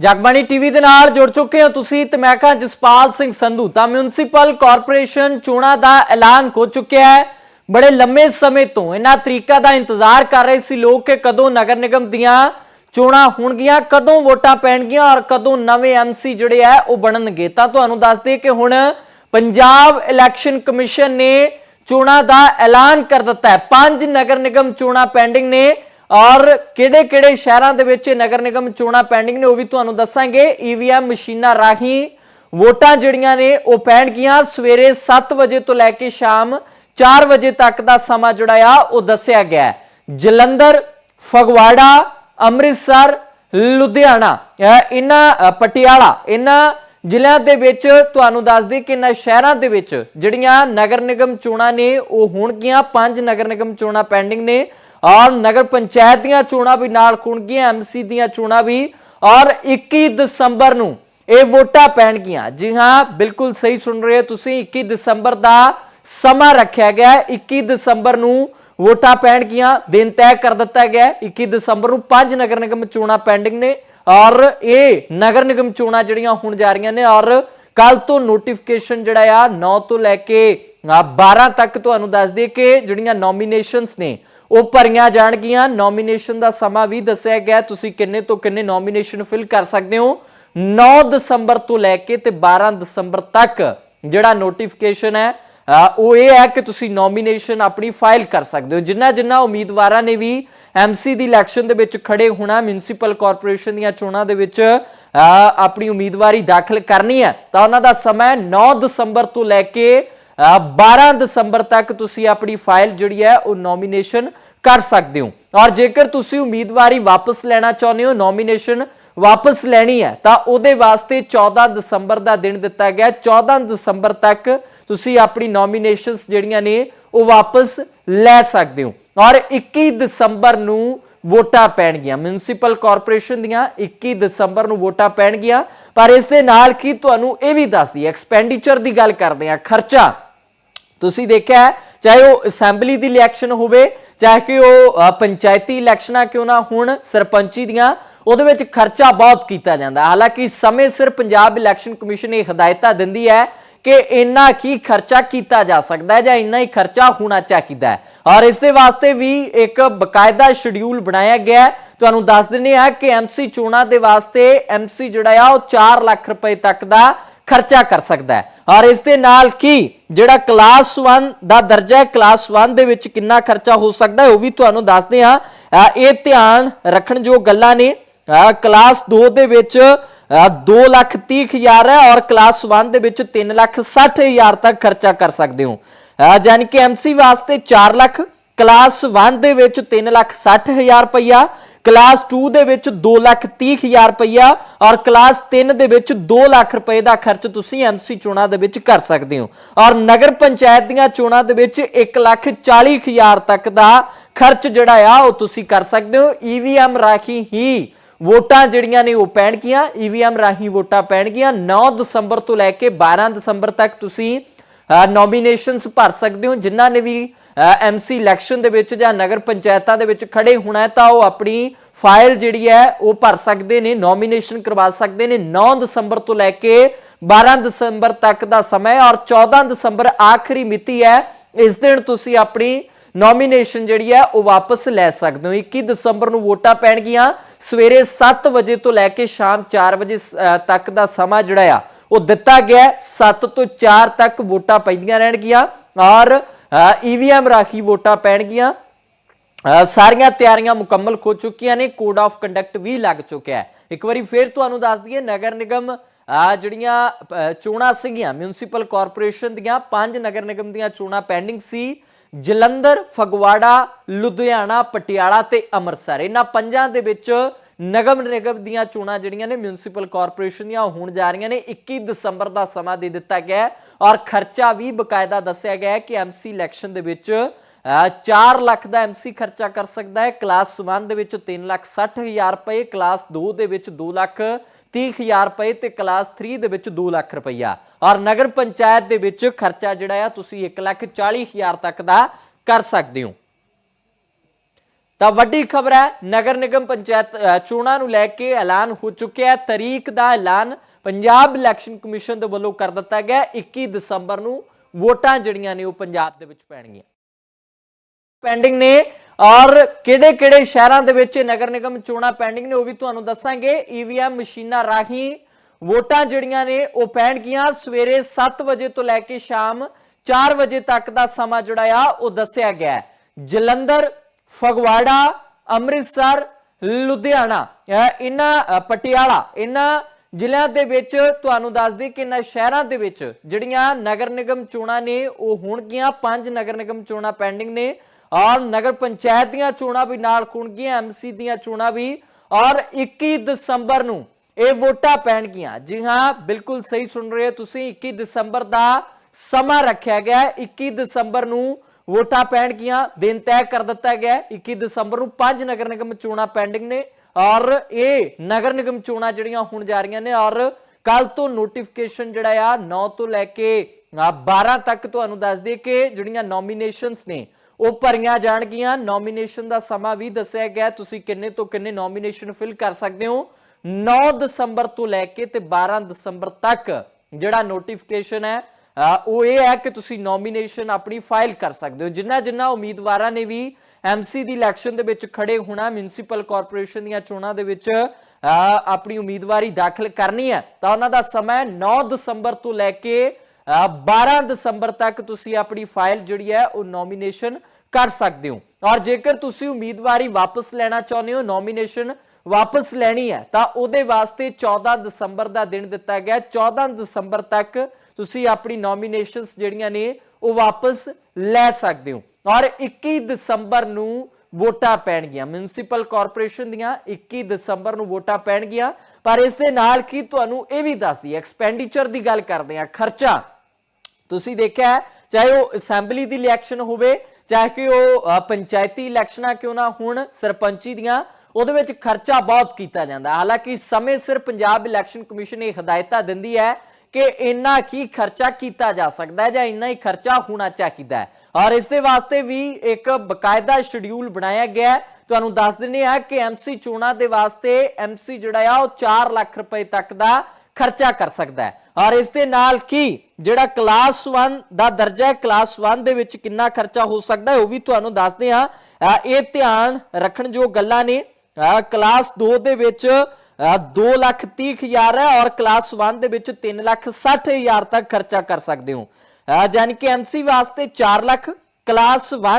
Jagbani TV ਦੇ ਨਾਲ ਜੁੜ ਚੁੱਕੇ ਹੋ ਤੁਸੀਂ ਤੇ ਮੈਂ ਕਹਾਂ ਜਸਪਾਲ ਸਿੰਘ ਸੰਧੂ ਤਾਂ ਮਿਊਨਿਸਪਲ ਕਾਰਪੋਰੇਸ਼ਨ ਚੋਣਾਂ ਦਾ ਐਲਾਨ ਹੋ ਚੁੱਕਿਆ ਹੈ। ਬੜੇ ਲੰਮੇ ਸਮੇਂ ਤੋਂ ਇਹਨਾਂ ਤਰੀਕਾ ਦਾ ਇੰਤਜ਼ਾਰ ਕਰ ਰਹੇ ਸੀ ਲੋਕ ਕਿ ਕਦੋਂ ਨਗਰ ਨਿਗਮ ਦੀਆਂ ਚੋਣਾਂ ਹੋਣਗੀਆਂ, ਕਦੋਂ ਵੋਟਾਂ ਪੈਣਗੀਆਂ ਔਰ ਕਦੋਂ ਨਵੇਂ ਐਮਸੀ ਜਿਹੜੇ ਆ ਉਹ ਬਣਨਗੇ। ਤਾਂ ਤੁਹਾਨੂੰ ਦੱਸ ਦਈਏ ਕਿ ਹੁਣ ਪੰਜਾਬ ਇਲੈਕਸ਼ਨ ਕਮਿਸ਼ਨ ਨੇ ਚੋਣਾਂ ਦਾ ਐਲਾਨ ਕਰ ਦਿੱਤਾ ਹੈ। ਪੰਜ ਨਗਰ ਨਿਗਮ ਚੋਣਾਂ ਪੈਂਡਿੰਗ ਨੇ। ਔਰ ਕਿਹੜੇ-ਕਿਹੜੇ ਸ਼ਹਿਰਾਂ ਦੇ ਵਿੱਚ ਨਗਰ ਨਿਗਮ ਚੋਣਾਂ ਪੈਂਡਿੰਗ ਨੇ ਉਹ ਵੀ ਤੁਹਾਨੂੰ ਦੱਸਾਂਗੇ। ਈਵੀਐਮ ਮਸ਼ੀਨਾਂ ਰਾਹੀਂ ਵੋਟਾਂ ਜਿਹੜੀਆਂ ਨੇ ਉਹ ਪੈਣਗੀਆਂ। ਸਵੇਰੇ 7 ਵਜੇ ਤੋਂ ਲੈ ਕੇ ਸ਼ਾਮ 4 ਵਜੇ ਤੱਕ ਦਾ ਸਮਾਂ ਜਿਹੜਾ ਆ, ਉਹ ਦੱਸਿਆ ਗਿਆ ਜਲੰਧਰ, ਫਗਵਾੜਾ, ਅੰਮ੍ਰਿਤਸਰ, ਲੁਧਿਆਣਾ ਇਹਨਾਂ ਪਟਿਆਲਾ, ਇਹਨਾਂ ਜ਼ਿਲ੍ਹਿਆਂ ਦੇ ਵਿੱਚ ਤੁਹਾਨੂੰ ਦੱਸ ਦਈਏ ਕਿ ਇਹਨਾਂ ਸ਼ਹਿਰਾਂ ਦੇ ਵਿੱਚ ਜਿਹੜੀਆਂ ਨਗਰ ਨਿਗਮ ਚੋਣਾਂ ਨੇ, ਉਹ ਹੋਣਗੀਆਂ। ਪੰਜ ਨਗਰ ਨਿਗਮ ਚੋਣਾਂ ਪੈਂਡਿੰਗ ਨੇ। ਔਰ ਨਗਰ ਪੰਚਾਇਤ ਦੀਆਂ ਚੋਣਾਂ ਵੀ ਨਾਲ ਹੋਣਗੀਆਂ ਐਮਸੀ ਦੀਆਂ ਚੋਣਾਂ ਵੀ ਔਰ 21 ਦਸੰਬਰ ਨੂੰ ਇਹ ਵੋਟਾਂ ਪੈਣਗੀਆਂ। ਜੀ ਹਾਂ ਬਿਲਕੁਲ ਸਹੀ ਸੁਣ ਰਹੇ ਹੋ ਤੁਸੀਂ 21 ਦਸੰਬਰ ਦਾ ਸਮਾਂ ਰੱਖਿਆ ਗਿਆ ਹੈ। 21 ਦਸੰਬਰ ਨੂੰ ਵੋਟਾਂ ਪੈਣਗੀਆਂ ਦਿਨ ਤੈਅ ਕਰ ਦਿੱਤਾ ਗਿਆ ਹੈ। 21 ਦਸੰਬਰ ਨੂੰ ਪੰਜ ਨਗਰ ਨਿਗਮ ਚੋਣਾਂ ਪੈਂਡਿੰਗ ਨੇ ਔਰ ਇਹ ਨਗਰ ਨਿਗਮ ਚੋਣਾਂ ਜਿਹੜੀਆਂ ਹੋਣ ਜਾ ਰਹੀਆਂ ਨੇ ਔਰ ਕੱਲ ਤੋਂ ਨੋਟੀਫਿਕੇਸ਼ਨ ਜਿਹੜਾ ਆ 9 ਤੋਂ ਲੈ ਕੇ ਅ, 12 ਤੱਕ ਤੁਹਾਨੂੰ ਦੱਸ ਦਈਏ ਕਿ ਜਿਹੜੀਆਂ ਨੋਮੀਨੇਸ਼ਨਸ ਨੇ ਉਹ ਭਰੀਆਂ ਜਾਣਗੀਆਂ। ਨੋਮੀਨੇਸ਼ਨ ਦਾ ਸਮਾਂ ਵੀ ਦੱਸਿਆ ਗਿਆ ਤੁਸੀਂ ਕਿੰਨੇ ਤੋਂ ਕਿੰਨੇ ਨੋਮੀਨੇਸ਼ਨ ਫਿਲ ਕਰ ਸਕਦੇ ਹੋ? 9 ਦਸੰਬਰ ਤੋਂ ਲੈ ਕੇ ਤੇ 12 ਦਸੰਬਰ ਤੱਕ ਜਿਹੜਾ ਨੋਟੀਫਿਕੇਸ਼ਨ ਹੈ ਉਹ ਇਹ ਹੈ ਕਿ ਤੁਸੀਂ ਨੋਮੀਨੇਸ਼ਨ ਆਪਣੀ ਫਾਈਲ ਕਰ ਸਕਦੇ ਹੋ। ਜਿੰਨਾ ਜਿੰਨਾ ਉਮੀਦਵਾਰਾਂ ਨੇ ਵੀ ਐਮਸੀ ਦੀ ਇਲੈਕਸ਼ਨ ਦੇ ਵਿੱਚ ਖੜੇ ਹੋਣਾ ਮਿਊਨਿਸਪਲ ਕਾਰਪੋਰੇਸ਼ਨ ਦੀਆਂ ਚੋਣਾਂ ਦੇ ਵਿੱਚ ਆਪਣੀ ਉਮੀਦਵਾਰੀ ਦਾਖਲ ਕਰਨੀ ਹੈ, ਤਾਂ ਉਹਨਾਂ ਦਾ ਸਮਾਂ ਹੈ 9 ਦਸੰਬਰ ਤੋਂ ਲੈ ਕੇ 12 ਦਸੰਬਰ ਤੱਕ ਤੁਸੀਂ ਆਪਣੀ ਫਾਈਲ ਜਿਹੜੀ ਹੈ, ਉਹ ਨੋਮੀਨੇਸ਼ਨ ਕਰ ਸਕਦੇ ਹੋ। ਔਰ ਜੇਕਰ ਤੁਸੀਂ ਉਮੀਦਵਾਰੀ ਵਾਪਸ ਲੈਣਾ ਚਾਹੁੰਦੇ ਹੋ ਨੋਮੀਨੇਸ਼ਨ ਵਾਪਸ ਲੈਣੀ ਹੈ, ਤਾਂ ਉਹਦੇ ਵਾਸਤੇ 14 ਦਸੰਬਰ ਦਾ ਦਿਨ ਦਿੱਤਾ ਗਿਆ ਹੈ। 14 ਦਸੰਬਰ ਤੱਕ ਤੁਸੀਂ ਆਪਣੀ ਨੋਮੀਨੇਸ਼ਨਸ ਜਿਹੜੀਆਂ ਨੇ, ਉਹ ਵਾਪਸ ਲੈ ਸਕਦੇ ਹੋ। ਔਰ 21 ਦਸੰਬਰ ਨੂੰ ਵੋਟਾਂ ਪੈਣਗੀਆਂ। ਮਿਊਨਿਸਪਲ ਕਾਰਪੋਰੇਸ਼ਨ ਦੀਆਂ 21 ਦਸੰਬਰ ਨੂੰ ਵੋਟਾਂ ਪੈਣਗੀਆਂ। ਪਰ ਇਸ ਦੇ ਨਾਲ ਕੀ ਤੁਹਾਨੂੰ ਇਹ ਵੀ ਦੱਸਦੀ ਐਕਸਪੈਂਡੀਚਰ ਦੀ ਗੱਲ ਕਰਦੇ ਆ ਖਰਚਾ ਤੁਸੀਂ ਦੇਖਿਆ ਚਾਹੇ ਉਹ ਅਸੈਂਬਲੀ ਦੀ ਇਲੈਕਸ਼ਨ ਹੋਵੇ, ਚਾਹੇ ਕਿ ਉਹ ਪੰਚਾਇਤੀ ਇਲੈਕਸ਼ਨਾਂ ਕਿਉਂ ਨਾ ਹੋਣ, ਸਰਪੰਚੀ ਦੀਆਂ, ਉਹਦੇ ਵਿੱਚ ਖਰਚਾ ਬਹੁਤ ਕੀਤਾ ਜਾਂਦਾ। ਹਾਲਾਂਕਿ ਸਮੇਂ ਸਿਰ ਪੰਜਾਬ ਇਲੈਕਸ਼ਨ ਕਮਿਸ਼ਨ ਇਹ ਹਦਾਇਤਾਂ ਦਿੰਦੀ ਹੈ ਕਿ ਇੰਨਾ ਕੀ ਖਰਚਾ ਕੀਤਾ ਜਾ ਸਕਦਾ ਹੈ ਜਾਂ ਇੰਨਾ ਹੀ ਖਰਚਾ ਹੋਣਾ ਚਾਹੀਦਾ ਹੈ। ਔਰ ਇਸ ਦੇ ਵਾਸਤੇ ਵੀ ਇੱਕ ਬਕਾਇਦਾ ਸ਼ਡਿਊਲ ਬਣਾਇਆ ਗਿਆ ਹੈ। ਤੁਹਾਨੂੰ ਦੱਸ ਦਿੰਦੇ ਆ ਕਿ ਐਮਸੀ ਚੋਣਾਂ ਦੇ ਵਾਸਤੇ ਐਮਸੀ ਜਿਹੜਾ ਆ, ਉਹ 4 ਲੱਖ ਰੁਪਏ ਤੱਕ ਦਾ ਖਰਚਾ ਕਰ ਸਕਦਾ ਹੈ। ਔਰ ਇਸ ਦੇ ਨਾਲ ਕੀ ਜਿਹੜਾ ਕਲਾਸ 1 ਦਾ ਦਰਜਾ ਹੈ ਕਲਾਸ 1 ਦੇ ਵਿੱਚ ਕਿੰਨਾ ਖਰਚਾ ਹੋ ਸਕਦਾ ਹੈ ਉਹ ਵੀ ਤੁਹਾਨੂੰ ਦੱਸਦੇ ਹਾਂ। ਇਹ ਧਿਆਨ ਰੱਖਣ ਜੋ ਗੱਲਾਂ ਨੇ। ਕਲਾਸ 2 ਦੇ ਵਿੱਚ 2 ਲੱਖ 30 ਹਜ਼ਾਰ ਹੈ ਔਰ ਕਲਾਸ 1 ਦੇ ਵਿੱਚ 3 ਲੱਖ 60 ਹਜ਼ਾਰ ਤੱਕ ਖਰਚਾ ਕਰ ਸਕਦੇ ਹੋ। ਅ, ਯਾਨੀ ਕਿ ਐਮਸੀ ਵਾਸਤੇ 4 ਲੱਖ ਕਲਾਸ 1 ਦੇ ਵਿੱਚ 3 ਲੱਖ 60 ਹਜ਼ਾਰ ਰੁਪਈਆ ਕਲਾਸ 2 ਦੇ ਵਿੱਚ 2 ਲੱਖ 30 ਹਜ਼ਾਰ ਰੁਪਈਆ ਔਰ ਕਲਾਸ 3 ਦੇ ਵਿੱਚ 2 ਲੱਖ ਰੁਪਏ ਦਾ ਖਰਚ ਤੁਸੀਂ ਐਮਸੀ ਚੋਣਾਂ ਦੇ ਵਿੱਚ ਕਰ ਸਕਦੇ ਹੋ। ਔਰ ਨਗਰ ਪੰਚਾਇਤ ਦੀਆਂ ਚੋਣਾਂ ਦੇ ਵਿੱਚ 1 ਲੱਖ 40 ਹਜ਼ਾਰ ਤੱਕ ਦਾ ਖਰਚ ਜਿਹੜਾ ਆ, ਉਹ ਤੁਸੀਂ ਕਰ ਸਕਦੇ ਹੋ। ਈਵੀਐਮ ਰਾਹੀਂ ਹੀ ਵੋਟਾਂ ਜਿਹੜੀਆਂ ਨੇ ਉਹ ਪੈਣਗੀਆਂ। ਈਵੀਐਮ ਰਾਹੀਂ ਵੋਟਾਂ ਪੈਣਗੀਆਂ। 9 ਦਸੰਬਰ ਤੋਂ ਲੈ ਕੇ 12 ਦਸੰਬਰ ਤੱਕ ਤੁਸੀਂ ਨੋਮੀਨੇਸ਼ਨਸ ਭਰ ਸਕਦੇ ਹੋ। ਜਿਨ੍ਹਾਂ ਨੇ ਵੀ ਐਮਸੀ ਇਲੈਕਸ਼ਨ ਦੇ ਵਿੱਚ ਜਾਂ ਨਗਰ ਪੰਚਾਇਤਾਂ ਦੇ ਵਿੱਚ ਖੜੇ ਹੋਣਾ ਤਾਂ ਉਹ ਆਪਣੀ ਫਾਈਲ ਜਿਹੜੀ ਹੈ ਉਹ ਭਰ ਸਕਦੇ ਨੇ ਨੋਮੀਨੇਸ਼ਨ ਕਰਵਾ ਸਕਦੇ ਨੇ। 9 ਦਸੰਬਰ ਤੋਂ ਲੈ ਕੇ 12 ਦਸੰਬਰ ਤੱਕ ਦਾ ਸਮਾਂ ਔਰ 14 ਦਸੰਬਰ ਆਖਰੀ ਮਿਤੀ ਹੈ। ਇਸ ਦਿਨ ਤੁਸੀਂ ਆਪਣੀ ਨੋਮੀਨੇਸ਼ਨ ਜਿਹੜੀ ਹੈ ਉਹ ਵਾਪਸ ਲੈ ਸਕਦੇ ਹੋ। 21 ਦਸੰਬਰ ਨੂੰ ਵੋਟਾਂ ਪੈਣਗੀਆਂ। ਸਵੇਰੇ 7 ਵਜੇ ਤੋਂ ਲੈ ਕੇ ਸ਼ਾਮ 4 ਵਜੇ ਤੱਕ ਦਾ ਸਮਾਂ ਜਿਹੜਾ ਆ, ਉਹ ਦਿੱਤਾ ਗਿਆ 7 ਤੋਂ 4 ਤੱਕ ਵੋਟਾਂ ਪੈਂਦੀਆਂ ਰਹਿਣਗੀਆਂ ਔਰ ਈਵੀਐਮ ਰਾਹੀਂ ਵੋਟਾਂ ਪੈਣਗੀਆਂ। ਸਾਰੀਆਂ ਤਿਆਰੀਆਂ ਮੁਕੰਮਲ ਹੋ ਚੁੱਕੀਆਂ ਨੇ ਕੋਡ ਆਫ ਕੰਡਕਟ ਵੀ ਲੱਗ ਚੁੱਕਿਆ ਹੈ। ਇੱਕ ਵਾਰੀ ਫੇਰ ਤੁਹਾਨੂੰ ਦੱਸ ਦਈਏ ਨਗਰ ਨਿਗਮ ਅ, ਜਿਹੜੀਆਂ ਚੋਣਾਂ ਸੀਗੀਆਂ ਮਿਊਨਿਸਪਲ ਕਾਰਪੋਰੇਸ਼ਨ ਦੀਆਂ ਪੰਜ ਨਗਰ ਨਿਗਮ ਦੀਆਂ ਚੋਣਾਂ ਪੈਂਡਿੰਗ ਸੀ। ਜਲੰਧਰ ਫਗਵਾੜਾ ਲੁਧਿਆਣਾ ਪਟਿਆਲਾ ਤੇ ਅੰਮ੍ਰਿਤਸਰ। ਇਹਨਾਂ ਪੰਜਾਂ ਦੇ ਵਿੱਚ ਨਗਮ ਨਿਗਮ ਦੀਆਂ ਚੋਣਾਂ ਜਿਹੜੀਆਂ ਨੇ ਮਿਊਨਿਸਪਲ ਕਾਰਪੋਰੇਸ਼ਨ ਦੀਆਂ, ਉਹ ਹੋਣ ਜਾ ਰਹੀਆਂ ਨੇ। 21 ਦਸੰਬਰ ਦਾ ਸਮਾਂ ਦੇ ਦਿੱਤਾ ਗਿਆ ਹੈ ਔਰ ਖਰਚਾ ਵੀ ਬਕਾਇਦਾ ਦੱਸਿਆ ਗਿਆ ਹੈ ਕਿ ਐਮਸੀ ਇਲੈਕਸ਼ਨ ਦੇ ਵਿੱਚ 4 ਲੱਖ ਦਾ ਐਮਸੀ ਖਰਚਾ ਕਰ ਸਕਦਾ ਹੈ। ਕਲਾਸ 1 ਦੇ ਵਿੱਚ 3 ਲੱਖ 60 ਹਜ਼ਾਰ ਰੁਪਏ, ਕਲਾਸ 2 ਦੇ ਵਿੱਚ 2 ਲੱਖ 30 ਹਜ਼ਾਰ ਰੁਪਏ ਤੇ ਕਲਾਸ 3 ਦੇ ਵਿੱਚ 2 ਲੱਖ ਰੁਪਈਆ। ਔਰ ਨਗਰ ਪੰਚਾਇਤ ਦੇ ਵਿੱਚ ਖਰਚਾ ਜਿਹੜਾ ਆ, ਤੁਸੀਂ 1 ਲੱਖ 40 ਹਜ਼ਾਰ ਤੱਕ ਦਾ ਕਰ ਸਕਦੇ ਹੋ। ਤਾਂ ਵੱਡੀ ਖਬਰ ਹੈ, ਨਗਰ ਨਿਗਮ ਪੰਚਾਇਤ ਚੋਣਾਂ ਨੂੰ ਲੈ ਕੇ ਐਲਾਨ ਹੋ ਚੁੱਕਿਆ ਹੈ। ਤਰੀਕ ਦਾ ਐਲਾਨ ਪੰਜਾਬ ਇਲੈਕਸ਼ਨ ਕਮਿਸ਼ਨ ਦੇ ਵੱਲੋਂ ਕਰ ਦਿੱਤਾ ਗਿਆ ਹੈ। 21 ਦਸੰਬਰ ਨੂੰ ਵੋਟਾਂ ਜਿਹੜੀਆਂ ਨੇ ਉਹ ਪੰਜਾਬ ਦੇ ਵਿੱਚ ਪੈਣਗੀਆਂ। ਪੈਂਡਿੰਗ ਨੇ, ਔਰ ਕਿਹੜੇ ਕਿਹੜੇ ਸ਼ਹਿਰਾਂ ਦੇ ਵਿੱਚ ਨਗਰ ਨਿਗਮ ਚੋਣਾਂ ਪੈਂਡਿੰਗ ਨੇ ਉਹ ਵੀ ਤੁਹਾਨੂੰ ਦੱਸਾਂਗੇ। ਈਵੀਐਮ ਮਸ਼ੀਨਾਂ ਰਾਹੀਂ ਵੋਟਾਂ ਜਿਹੜੀਆਂ ਨੇ ਉਹ ਪੈਣਗੀਆਂ। ਸਵੇਰੇ 7 ਵਜੇ ਤੋਂ ਲੈ ਕੇ ਸ਼ਾਮ 4 ਵਜੇ ਤੱਕ ਦਾ ਸਮਾਂ ਜਿਹੜਾ ਆ, ਉਹ ਦੱਸਿਆ ਗਿਆ ਜਲੰਧਰ ਫਗਵਾੜਾ, ਅੰਮ੍ਰਿਤਸਰ, ਲੁਧਿਆਣਾ ਇਹਨਾਂ ਪਟਿਆਲਾ, ਇਹਨਾਂ ਜ਼ਿਲ੍ਹਿਆਂ ਦੇ ਵਿੱਚ ਤੁਹਾਨੂੰ ਦੱਸ ਦਈਏ ਕਿ ਇਹਨਾਂ ਸ਼ਹਿਰਾਂ ਦੇ ਵਿੱਚ ਜਿਹੜੀਆਂ ਨਗਰ ਨਿਗਮ ਚੋਣਾਂ ਨੇ, ਉਹ ਹੋਣਗੀਆਂ, ਪੰਜ ਨਗਰ ਨਿਗਮ ਚੋਣਾਂ ਪੈਂਡਿੰਗ ਨੇ ਔਰ ਨਗਰ ਪੰਚਾਇਤ ਦੀਆਂ ਚੋਣਾਂ ਵੀ ਨਾਲ ਹੋਣਗੀਆਂ ਐਮਸੀ ਦੀਆਂ ਚੋਣਾਂ ਵੀ ਔਰ 21 ਦਸੰਬਰ ਨੂੰ ਇਹ ਵੋਟਾਂ ਪੈਣਗੀਆਂ। ਜੀ ਹਾਂ, ਬਿਲਕੁਲ ਸਹੀ ਸੁਣ ਰਹੇ ਹੋ ਤੁਸੀਂ 21 ਦਸੰਬਰ ਦਾ ਸਮਾਂ ਰੱਖਿਆ ਗਿਆ ਹੈ 21 ਦਸੰਬਰ ਨੂੰ ਵੋਟਾਂ ਪੈਣਗੀਆਂ ਦਿਨ ਤੈਅ ਕਰ ਦਿੱਤਾ ਗਿਆ ਹੈ। 21 ਦਸੰਬਰ ਨੂੰ ਪੰਜ ਨਗਰ ਨਿਗਮ ਚੋਣਾਂ ਪੈਂਡਿੰਗ ਨੇ ਔਰ ਇਹ ਨਗਰ ਨਿਗਮ ਚੋਣਾਂ ਜਿਹੜੀਆਂ ਹੋਣ ਜਾ ਰਹੀਆਂ ਨੇ ਔਰ ਕੱਲ ਤੋਂ ਨੋਟੀਫਿਕੇਸ਼ਨ ਜਿਹੜਾ ਆ 9 ਤੋਂ ਲੈ ਕੇ ਅ, 12 ਤੱਕ ਤੁਹਾਨੂੰ ਦੱਸ ਦਈਏ ਕਿ ਜਿਹੜੀਆਂ ਨੋਮੀਨੇਸ਼ਨਸ ਨੇ ਉਹ ਭਰੀਆਂ ਜਾਣਗੀਆਂ। ਨੋਮੀਨੇਸ਼ਨ ਦਾ ਸਮਾਂ ਵੀ ਦੱਸਿਆ ਗਿਆ ਤੁਸੀਂ ਕਿੰਨੇ ਤੋਂ ਕਿੰਨੇ ਨੋਮੀਨੇਸ਼ਨ ਫਿਲ ਕਰ ਸਕਦੇ ਹੋ? 9 ਦਸੰਬਰ ਤੋਂ ਲੈ ਕੇ ਤੇ 12 ਦਸੰਬਰ ਤੱਕ ਜਿਹੜਾ ਨੋਟੀਫਿਕੇਸ਼ਨ ਹੈ ਉਹ ਇਹ ਹੈ ਕਿ ਤੁਸੀਂ ਨੋਮੀਨੇਸ਼ਨ ਆਪਣੀ ਫਾਈਲ ਕਰ ਸਕਦੇ ਹੋ ਜਿੰਨਾ ਜਿੰਨਾ ਉਮੀਦਵਾਰਾਂ ਨੇ ਵੀ ਐਮਸੀ ਦੀ ਇਲੈਕਸ਼ਨ ਦੇ ਵਿੱਚ ਖੜੇ ਹੋਣਾ ਮਿਊਨਿਸਪਲ ਕਾਰਪੋਰੇਸ਼ਨ ਦੀਆਂ ਚੋਣਾਂ ਦੇ ਵਿੱਚ ਆਪਣੀ ਉਮੀਦਵਾਰੀ ਦਾਖਲ ਕਰਨੀ ਹੈ ਤਾਂ ਉਹਨਾਂ ਦਾ ਸਮਾਂ ਹੈ 9 ਦਸੰਬਰ ਤੋਂ ਲੈ ਕੇ ਅ, 12 ਦਸੰਬਰ ਤੱਕ ਤੁਸੀਂ ਆਪਣੀ ਫਾਈਲ ਜਿਹੜੀ ਹੈ ਉਹ ਨੋਮੀਨੇਸ਼ਨ ਕਰ ਸਕਦੇ ਹੋ ਔਰ ਜੇਕਰ ਤੁਸੀਂ ਉਮੀਦਵਾਰੀ ਵਾਪਸ ਲੈਣਾ ਚਾਹੁੰਦੇ ਹੋ ਨੋਮੀਨੇਸ਼ਨ ਵਾਪਸ ਲੈਣੀ ਹੈ ਤਾਂ ਉਹਦੇ ਵਾਸਤੇ 14 ਦਸੰਬਰ ਦਾ ਦਿਨ ਦਿੱਤਾ ਗਿਆ ਹੈ। 14 ਦਸੰਬਰ ਤੱਕ ਤੁਸੀਂ ਆਪਣੀ ਨੋਮੀਨੇਸ਼ਨਸ ਜਿਹੜੀਆਂ ਨੇ, ਉਹ ਵਾਪਸ ਲੈ ਸਕਦੇ ਹੋ। ਔਰ 21 ਦਸੰਬਰ ਨੂੰ ਵੋਟਾਂ ਪੈਣਗੀਆਂ। ਮਿਊਨਿਸਪਲ ਕਾਰਪੋਰੇਸ਼ਨ ਦੀਆਂ 21 ਦਸੰਬਰ ਨੂੰ ਵੋਟਾਂ ਪੈਣਗੀਆਂ। ਪਰ ਇਸ ਦੇ ਨਾਲ ਕੀ ਤੁਹਾਨੂੰ ਇਹ ਵੀ ਦੱਸਦੀ ਐਕਸਪੈਂਡੀਚਰ ਦੀ ਗੱਲ ਕਰਦੇ ਆ ਖਰਚਾ। ਤੁਸੀਂ ਦੇਖਿਆ ਚਾਹੇ ਉਹ ਅਸੈਂਬਲੀ ਦੀ ਇਲੈਕਸ਼ਨ ਹੋਵੇ, ਚਾਹੇ ਉਹ ਪੰਚਾਇਤੀ ਇਲੈਕਸ਼ਨਾਂ ਕਿਉਂ ਨਾ ਹੋਣ, ਸਰਪੰਚੀ ਦੀਆਂ, ਉਹਦੇ ਵਿੱਚ ਖਰਚਾ ਬਹੁਤ ਕੀਤਾ ਜਾਂਦਾ। ਹਾਲਾਂਕਿ ਸਮੇਂ ਸਿਰ ਪੰਜਾਬ ਇਲੈਕਸ਼ਨ ਕਮਿਸ਼ਨ ਇਹ ਹਦਾਇਤਾਂ ਦਿੰਦੀ ਹੈ ਕਿ ਇੰਨਾ ਕੀ ਖਰਚਾ ਕੀਤਾ ਜਾ ਸਕਦਾ ਹੈ ਜਾਂ ਇੰਨਾ ਹੀ ਖਰਚਾ ਹੋਣਾ ਚਾਹੀਦਾ ਹੈ। ਔਰ ਇਸ ਦੇ ਵਾਸਤੇ ਵੀ ਇੱਕ ਬਕਾਇਦਾ ਸ਼ਡਿਊਲ ਬਣਾਇਆ ਗਿਆ ਹੈ। ਤੁਹਾਨੂੰ ਦੱਸ ਦਿੰਦੇ ਆ ਕਿ ਐਮਸੀ ਚੋਣਾਂ ਦੇ ਵਾਸਤੇ ਐਮਸੀ ਜਿਹੜਾ ਆ ਉਹ 4 ਲੱਖ ਰੁਪਏ ਤੱਕ ਦਾ ਖਰਚਾ ਕਰ ਸਕਦਾ ਹੈ। ਔਰ ਇਸ ਦੇ ਨਾਲ ਕੀ ਜਿਹੜਾ ਕਲਾਸ 1 ਦਾ ਦਰਜਾ ਹੈ ਕਲਾਸ 1 ਦੇ ਵਿੱਚ ਕਿੰਨਾ ਖਰਚਾ ਹੋ ਸਕਦਾ ਹੈ ਉਹ ਵੀ ਤੁਹਾਨੂੰ ਦੱਸਦੇ ਆ ਇਹ ਧਿਆਨ ਰੱਖਣ ਜੋ ਗੱਲਾਂ ਨੇ। ਅ, ਕਲਾਸ 2 ਦੇ ਵਿੱਚ 2 ਲੱਖ 30 ਹਜ਼ਾਰ ਹੈ ਔਰ ਕਲਾਸ 1 ਦੇ ਵਿੱਚ 3 ਲੱਖ 60 ਹਜ਼ਾਰ ਤੱਕ ਖਰਚਾ ਕਰ ਸਕਦੇ ਹੋ। ਅ, ਯਾਨੀ ਕਿ ਐਮਸੀ ਵਾਸਤੇ 4 ਲੱਖ ਕਲਾਸ 1